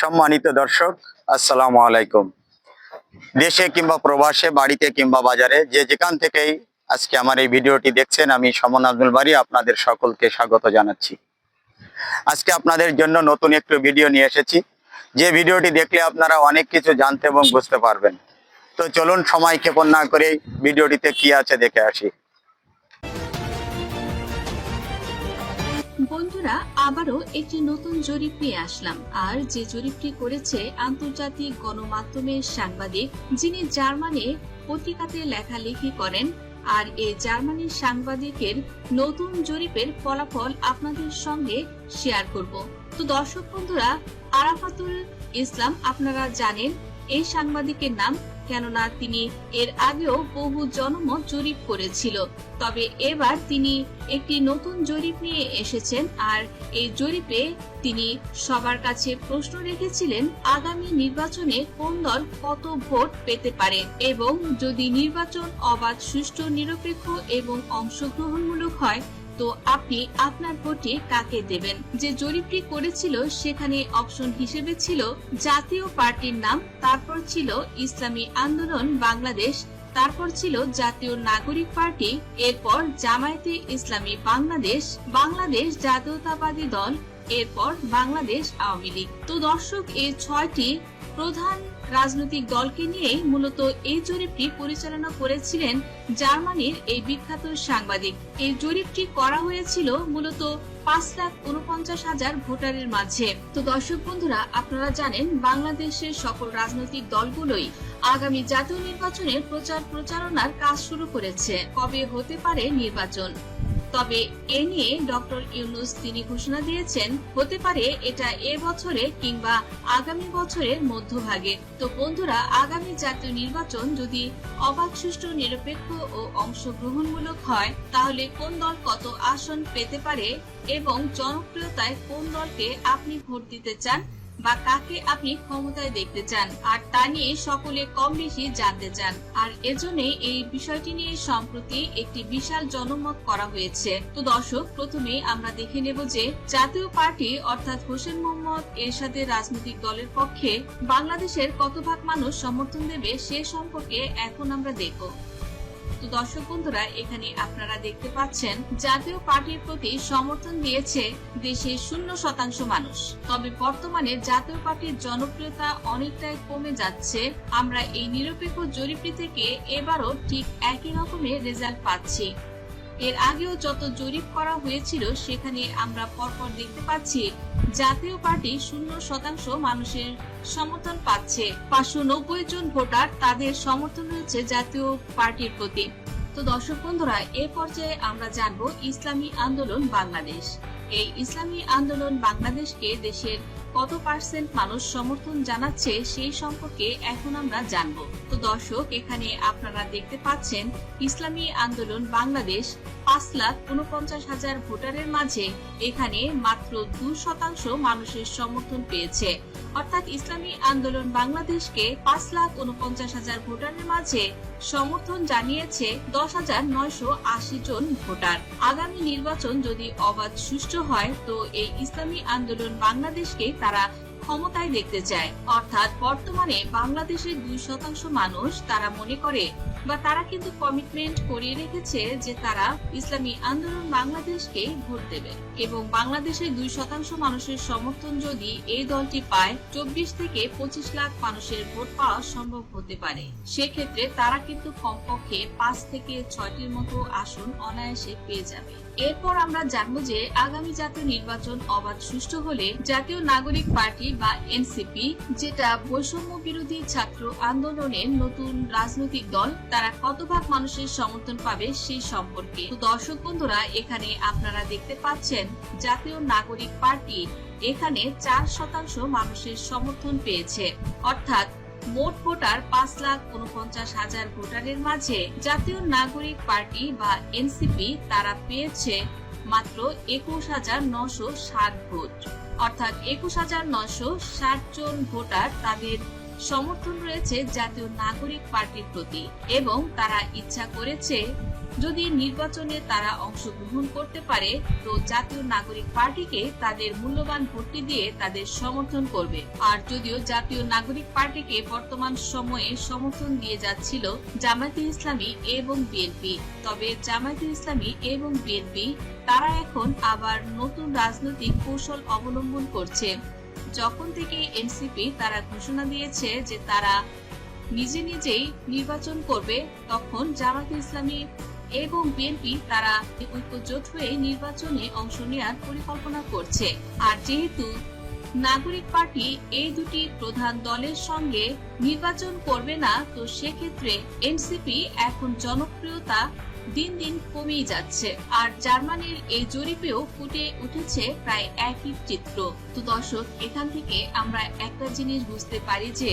সম্মানিত দর্শক, আসসালামু আলাইকুম। দেশে কিংবা প্রবাসে, বাড়িতে কিংবা বাজারে, যে যেখান থেকেই আজকে আমার এই ভিডিওটি দেখছেন, আমি সমন আব্দুল বাড়ি আপনাদের সকলকে স্বাগত জানাচ্ছি। আজকে আপনাদের জন্য নতুন একটু ভিডিও নিয়ে এসেছি। যে ভিডিওটি দেখলে আপনারা অনেক কিছু জানতে এবং বুঝতে পারবেন। তো চলুন সময় ক্ষেপণ না করে ভিডিওটিতে কি আছে দেখে আসি। আবারও একটি নতুন জরিপ নিয়ে আসলাম। আর যে জরিপটি করেছে আন্তর্জাতিক গণমাধ্যমের সাংবাদিক, যিনি জার্মানে পত্রিকাতে লেখালেখি করেন, আর এই জার্মানির সাংবাদিকের নতুন জরিপের ফলাফল আপনাদের সঙ্গে শেয়ার করব। তো দর্শক বন্ধুরা, আরাফাতুল ইসলাম আপনারা জানেন, এই সাংবাদিকের নাম কেননা তিনি এর আগেও বহু জনমত জরিপ করেছিল। তবে এবার তিনি একটি নতুন জরিপ নিয়ে এসেছেন আর এই জরিপে তিনি সবার কাছে প্রশ্ন রেখেছিলেন আগামী নির্বাচনে কোন দল কত ভোট পেতে পারে এবং যদি নির্বাচন অবাধ, সুষ্ঠু, নিরপেক্ষ এবং অংশগ্রহণমূলক হয় তো আপনি আপনার ভোটে কাকে দেবেন? যে জরিপটি করেছিল সেখানে অপশন হিসেবে ছিল জাতীয় পার্টির নাম, তারপর ছিল ইসলামী আন্দোলন বাংলাদেশ, তারপর ছিল জাতীয় নাগরিক পার্টি, এরপর জামায়াতে ইসলামী বাংলাদেশ বাংলাদেশ জাতীয়তাবাদী দল এরপর বাংলাদেশ আওয়ামী লীগ। তো দর্শক, এই ছয়টি প্রধান রাজনৈতিক দলকে নিয়েই মূলত এই জরিপটি পরিচালনা করেছিলেন জার্মানির এই বিখ্যাত সাংবাদিক। এই জরিপটি করা হয়েছিল মূলত পাঁচ লাখ উনপঞ্চাশ হাজার ভোটারের মাঝে। তো দর্শক বন্ধুরা, আপনারা জানেন, বাংলাদেশের সকল রাজনৈতিক দলগুলোই আগামী জাতীয় নির্বাচনের প্রচার প্রচারণার কাজ শুরু করেছে। কবে হতে পারে নির্বাচন? তবে এ নিয়ে ডক্টর ইউনুস তিনি ঘোষণা দিয়েছেন, হতে পারে এটা এ বছরে কিংবা আগামী বছরের মধ্যভাগে। তো বন্ধুরা, আগামী জাতীয় নির্বাচন যদি অবাধ, সুষ্ঠু, নিরপেক্ষ ও অংশগ্রহণমূলক হয়, তাহলে কোন দল কত আসন পেতে পারে এবং জনপ্রিয়তায় কোন দলকে আপনি ভোট দিতে চান? বা কাকে আপনি ক্ষমতায় দেখতে চান, আর তা নিয়ে সকলে কম বেশি জানতে চান। আর এজন্য এই বিষয়টি নিয়ে সম্প্রতি একটি বিশাল জনমত করা হয়েছে। তো দর্শক, প্রথমে আমরা দেখে নেব যে জাতীয় পার্টি অর্থাৎ হোসেন মোহাম্মদ এরশাদের রাজনৈতিক দলের পক্ষে বাংলাদেশের কত ভাগ মানুষ সমর্থন দেবে সে সম্পর্কে এখন আমরা দেখব। তো দর্শক বন্ধুরা, এখানে আপনারা দেখতে পাচ্ছেন, জাতীয় পার্টির প্রতি সমর্থন দিয়েছে দেশের শূন্য শতাংশ মানুষ। তবে বর্তমানে জাতীয় পার্টির জনপ্রিয়তা অনেকটাই কমে যাচ্ছে। আমরা এই নিরপেক্ষ জরিপটি থেকে এবারও ঠিক একই রকমের রেজাল্ট পাচ্ছি। এর আগেও যত জরিপ করা হয়েছিল, সেখানে আমরা পরপর দেখতে পাচ্ছি, জাতীয় পার্টি শূন্য শতাংশ মানুষের সমর্থন পাচ্ছে। পাঁচশো নব্বই জন ভোটার তাদের সমর্থন রয়েছে জাতীয় পার্টির প্রতি। তো দর্শক বন্ধুরা, এ পর্যায়ে আমরা জানব ইসলামী আন্দোলন বাংলাদেশ। এই ইসলামী আন্দোলন বাংলাদেশকে দেশের কত পার্সেন্ট মানুষ সমর্থন জানাচ্ছে সেই সম্পর্কে এখন আমরা জানব। তো দর্শক, এখানে আপনারা দেখতে পাচ্ছেন, ইসলামী আন্দোলন বাংলাদেশ পাঁচ লাখ উনপঞ্চাশ হাজার ভোটারের মাঝে এখানে মাত্র দু শতাংশ মানুষের সমর্থন পেয়েছে। অর্থাৎ ইসলামী আন্দোলন বাংলাদেশকে পাঁচ লাখ উনপঞ্চাশ হাজার ভোটারের মাঝে সমর্থন জানিয়েছে দশ হাজার নয়শো আশি জন ভোটার। আগামী নির্বাচন যদি অবাধ সুষ্ঠু হয়, তো এই ইসলামী আন্দোলন বাংলাদেশকে তারা ক্ষমতায় দেখতে চায়। অর্থাৎ বর্তমানে বাংলাদেশের দুই শতাংশ মানুষ তারা মনে করে বা তারা কিন্তু কমিটমেন্ট করিয়ে রেখেছে যে তারা ইসলামী আন্দোলন বাংলাদেশকে ভোট দেবে। এবং বাংলাদেশের দুই শতাংশ মানুষের সমর্থন যদি এই দলটি পায়, চব্বিশ থেকে পঁচিশ লাখ মানুষের ভোট পাওয়া সম্ভব হতে পারে। সেক্ষেত্রে তারা কিন্তু কমপক্ষে পাঁচ থেকে ছয়টির মতো আসন অনায়াসে পেয়ে যাবে। এরপর আমরা জানব যে আগামী জাতীয় নির্বাচন অবাধ সুষ্ঠু হলে জাতীয় নাগরিক পার্টি বা এনসিপি, যেটা বৈষম্য বিরোধী ছাত্র আন্দোলনের নতুন রাজনৈতিক দল, তারা কত ভাগ মানুষের সমর্থন পাবে সেই সম্পর্কে। দর্শক বন্ধুরা, এখানে আপনারা দেখতে পাচ্ছেন, জাতীয় নাগরিক পার্টি এখানে চার শতাংশ মানুষের সমর্থন পেয়েছে। অর্থাৎ মোট ভোটার পাঁচ লাখ উনপঞ্চাশ হাজার ভোটারের মাঝে জাতীয় নাগরিক পার্টি বা এনসিপি তারা পেয়েছে মাত্র একুশ হাজার নশো ষাট ভোট। অর্থাৎ একুশ হাজার নশো ষাট জন ভোটার তাদের সমর্থন রয়েছে জাতীয় নাগরিক পার্টির প্রতি এবং তারা ইচ্ছা করেছে যদি নির্বাচনে তারা অংশগ্রহণ করতে পারে, তো জাতীয় নাগরিক পার্টিকে তাদের মূল্যবান ভোটটি দিয়ে তাদের সমর্থন করবে। আর যদিও জাতীয় নাগরিক পার্টিকে বর্তমান সময়ে সমর্থন দিয়ে যাচ্ছিল জামায়াতে ইসলামী এবং বিএনপি, তবে জামায়াতে ইসলামী এবং বিএনপি, তারা এখন আবার নতুন রাজনৈতিক কৌশল অবলম্বন করছে। যখন থেকে এনসিপি তারা ঘোষণা দিয়েছে যে তারা নিজে নিজেই নির্বাচন করবে, তখন জামাত ইসলামী এবং বিএনপি তারা ঐক্যজোট হয়ে নির্বাচনে অংশ নেওয়ার পরিকল্পনা করছে। আর যেহেতু নাগরিক পার্টি এই দুটি প্রধান দলের সঙ্গে নির্বাচন করবে না, তো সেক্ষেত্রে এনসিপি এখন জনপ্রিয়তা দিন দিন কমেই যাচ্ছে। আর জার্মানির এই জরিপেও ফুটে উঠেছে প্রায় একই চিত্র। তো দর্শক, এখান থেকে আমরা একটা জিনিস বুঝতে পারি যে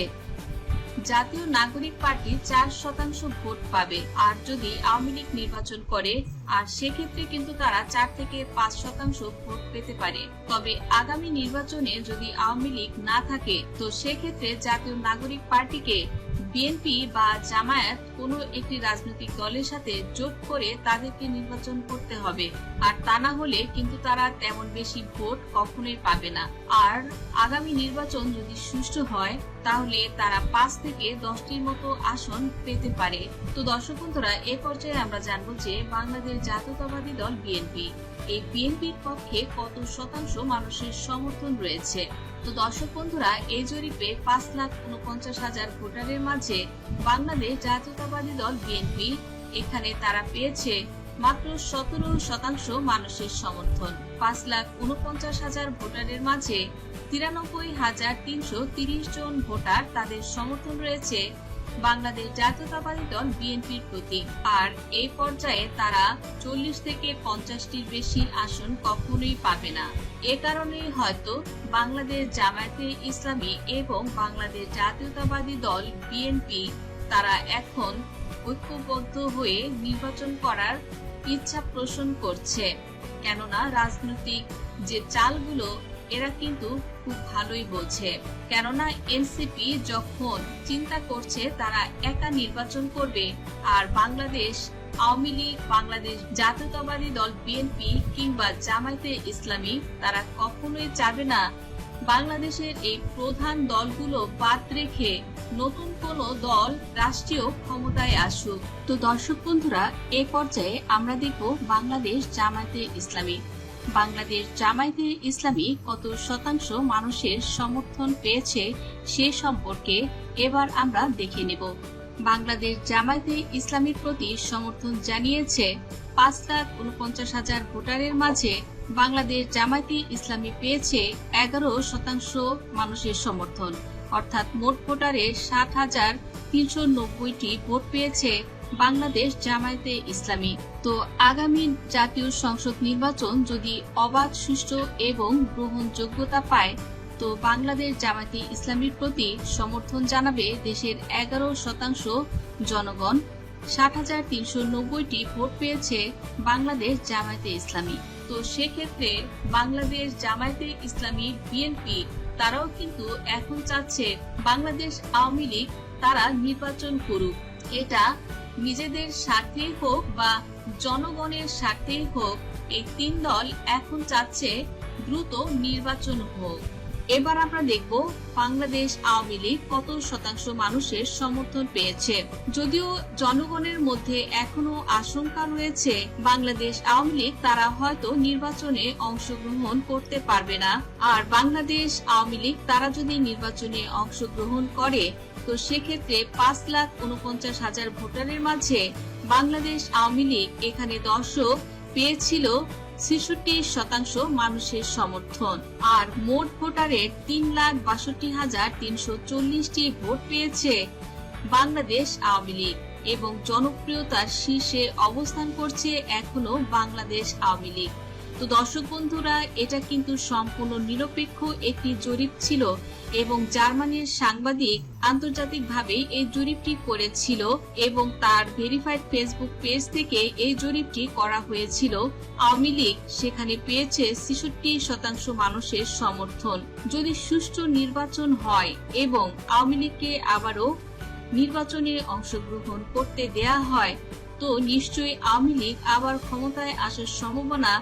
জাতীয় নাগরিক পার্টি চার শতাংশ ভোট পাবে। আর যদি আওয়ামী লীগ নির্বাচন করে, আর সেক্ষেত্রে কিন্তু তারা চার থেকে পাঁচ শতাংশ ভোট পেতে পারে। তবে আগামী নির্বাচনে যদি আওয়ামী লীগ না থাকে, তো সেক্ষেত্রে জাতীয় নাগরিক পার্টিকে বিএনপি বা জামায়াত কোনো একটি রাজনৈতিক দলের সাথে জোট করে তাদেরকে নির্বাচন করতে হবে। আর তা না হলে কিন্তু তারা তেমন বেশি ভোট কখনোই পাবে না। আর আগামী নির্বাচন যদি সুষ্ঠু হয়, তাহলে তারা পাঁচ থেকে দশটির মতো আসন পেতে পারে। তো দর্শক বন্ধুরা, এ পর্যায়ে আমরা জানব যে বাংলাদেশ জাতীয়তাবাদী দল বিএনপি এই বিএনপির পক্ষে কত শতাংশ মানুষের সমর্থন রয়েছে? তো দর্শক বন্ধুরা এই জরিপে পাঁচ লাখ উনপঞ্চাশ হাজার ভোটারের মাঝে বাংলাদেশ জাতীয়তাবাদী দল বিএনপি। এখানে তারা পেয়েছে মাত্র সতেরো শতাংশ মানুষের সমর্থন। পাঁচ লাখ উনপঞ্চাশ হাজার ভোটারের মাঝে তিরানব্বই হাজার তিনশো তিরিশ জন ভোটার তাদের সমর্থন রয়েছে। বাংলাদেশ জাতীয়তাবাদী দল বিএনপির প্রতি। আর এই পর্যায়ে তারা চল্লিশ থেকে পঞ্চাশটির বেশি আসন কখনোই পাবে না। এ কারণেই হয়তো বাংলাদেশ জামায়াতে ইসলামী এবং বাংলাদেশ জাতীয়তাবাদী দল বিএনপি তারা এখন ঐক্যবদ্ধ হয়ে নির্বাচন করার ইচ্ছা পোষণ করছে। কেননা রাজনৈতিক যে চালগুলো, এরা কিন্তু খুব ভালোই বোঝে কেননা এনসিপি যখন চিন্তা করছে, তারা একা নির্বাচন করবে, আর বাংলাদেশ, আওয়ামী লীগ, বাংলাদেশ জাতীয়তাবাদী দল, বিএনপি কিংবা জামায়াতে ইসলামী, তারা কখনোই চাবে না বাংলাদেশের এই প্রধান দলগুলো বাদ রেখে নতুন কোন দল রাষ্ট্রীয় ক্ষমতায় আসুক। তো দর্শক বন্ধুরা, এ পর্যায়ে আমরা দেখব বাংলাদেশ জামায়াতে ইসলামী। বাংলাদেশ জামায়াতে ইসলামী কত শতাংশ মানুষের সমর্থন পেয়েছে সে সম্পর্কে এবার আমরা দেখে নেব। বাংলাদেশ জামায়াতে ইসলামীর প্রতি সমর্থন জানিয়েছে পাঁচ লাখ উনপঞ্চাশ হাজার ভোটারের মাঝে বাংলাদেশ জামায়াতে ইসলামী পেয়েছে এগারো শতাংশ মানুষের সমর্থন। অর্থাৎ মোট ভোটারের সাত হাজার তিনশো নব্বইটি ভোট পেয়েছে বাংলাদেশ জামায়াতে ইসলামী। তো আগামী জাতীয় সংসদ নির্বাচন যদি অবাধ, সুষ্ঠু এবং গ্রহণযোগ্যতা পায়, তো বাংলাদেশ জামায়াতে ইসলামীর প্রতি সমর্থন জানাবে দেশের এগারো শতাংশ জনগণ। ষাট হাজার তিনশো নব্বইটি ভোট পেয়েছে বাংলাদেশ জামায়াতে ইসলামী। তো সেক্ষেত্রে বাংলাদেশ জামায়াতে ইসলামী বিএনপি, তারাও কিন্তু এখন চাচ্ছে বাংলাদেশ আওয়ামী লীগ, তারা নির্বাচন করুক। এটা নিজেদের স্বার্থেই হোক বা জনগণের স্বার্থেই হোক, এই তিন দল এখন চাচ্ছে দ্রুত নির্বাচন হোক। এবার আমরা দেখব বাংলাদেশ আওয়ামী লীগ কত শতাংশ মানুষের সমর্থন পেয়েছে। যদিও জনগণের মধ্যে এখনও আশঙ্কা রয়েছে, বাংলাদেশ আওয়ামী লীগ তারা হয়তো নির্বাচনে অংশগ্রহণ করতে পারবে না। আর বাংলাদেশ আওয়ামী লীগ তারা যদি নির্বাচনে অংশগ্রহণ করে, তো সেক্ষেত্রে পাঁচ লাখ উনপঞ্চাশ হাজার ভোটারের মাঝে বাংলাদেশ আওয়ামী লীগ এখানে দর্শক পেয়েছিল ছেষট্টি শতাংশ মানুষের সমর্থন। আর মোট ভোটারের তিন লাখ বাষট্টি হাজার তিনশো চল্লিশটি ভোট পেয়েছে বাংলাদেশ আওয়ামী লীগ। এবং জনপ্রিয়তার শীর্ষে অবস্থান করছে এখনও বাংলাদেশ আওয়ামী লীগ। তো দর্শক বন্ধুরা, এটা কিন্তু সম্পূর্ণ নিরপেক্ষ একটি জরিপ ছিল এবং জার্মানির সাংবাদিক আন্তর্জাতিকভাবে এই জরিপটি করেছিল এবং তার ভেরিফাইড ফেসবুক পেজ থেকে এই জরিপটি করা হয়েছিল। আওয়ামী লীগ সেখানে পেয়েছে ছেষট্টি শতাংশ মানুষের সমর্থন। যদি সুষ্ঠু নির্বাচন হয় এবং আওয়ামী লীগকে আবারও নির্বাচনে অংশগ্রহণ করতে দেয়া হয়, তো নিশ্চয়ই আওয়ামী লীগ আবার ক্ষমতায় আসার সম্ভাবনা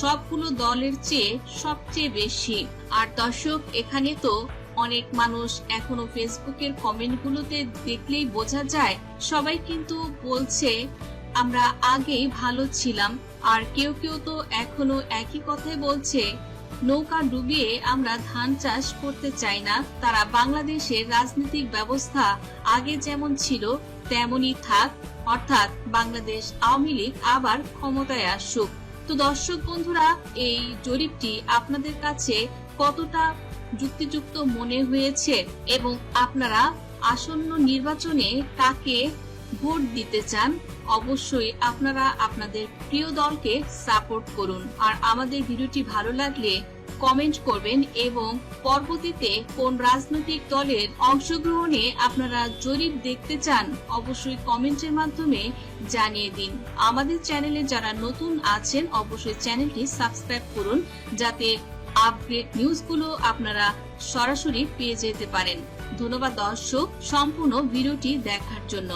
সবগুলো দলের চেয়ে সবচেয়ে বেশি। আর দর্শক, এখানে তো অনেক মানুষ এখনও ফেসবুকের কমেন্টগুলোতে দেখলেই বোঝা যায়, সবাই কিন্তু বলছে, আমরা আগেই ভালো ছিলাম। আর কেউ কেউ তো এখনও একই কথাই বলছে, নৌকা ডুবিয়ে আমরা ধান চাষ করতে চাই না। তারা বাংলাদেশের রাজনৈতিক ব্যবস্থা আগে যেমন ছিল, তেমনই থাক, অর্থাৎ বাংলাদেশ আওয়ামী লীগ আবার ক্ষমতায় আসুক। তো দর্শক বন্ধুরা, এই জরিপটি আপনাদের কাছে কতটা যুক্তিযুক্ত মনে হয়েছে এবং আপনারা আসন্ন নির্বাচনে কাকে ভোট দিতে চান, অবশ্যই আপনারা আপনাদের প্রিয় দলকে সাপোর্ট করুন। আর আমাদের ভিডিওটি ভালো লাগলে কমেন্ট করবেন এবং পরবর্তীতে কোন রাজনৈতিক দলের অংশগ্রহণে আপনারা জরিপ দেখতে চান, অবশ্যই কমেন্টের মাধ্যমে জানিয়ে দিন। আমাদের চ্যানেলে যারা নতুন আছেন, অবশ্যই চ্যানেলটি সাবস্ক্রাইব করুন, যাতে আপডেট নিউজগুলো আপনারা সরাসরি পেয়ে যেতে পারেন। ধন্যবাদ দর্শক, সম্পূর্ণ ভিডিওটি দেখার জন্য।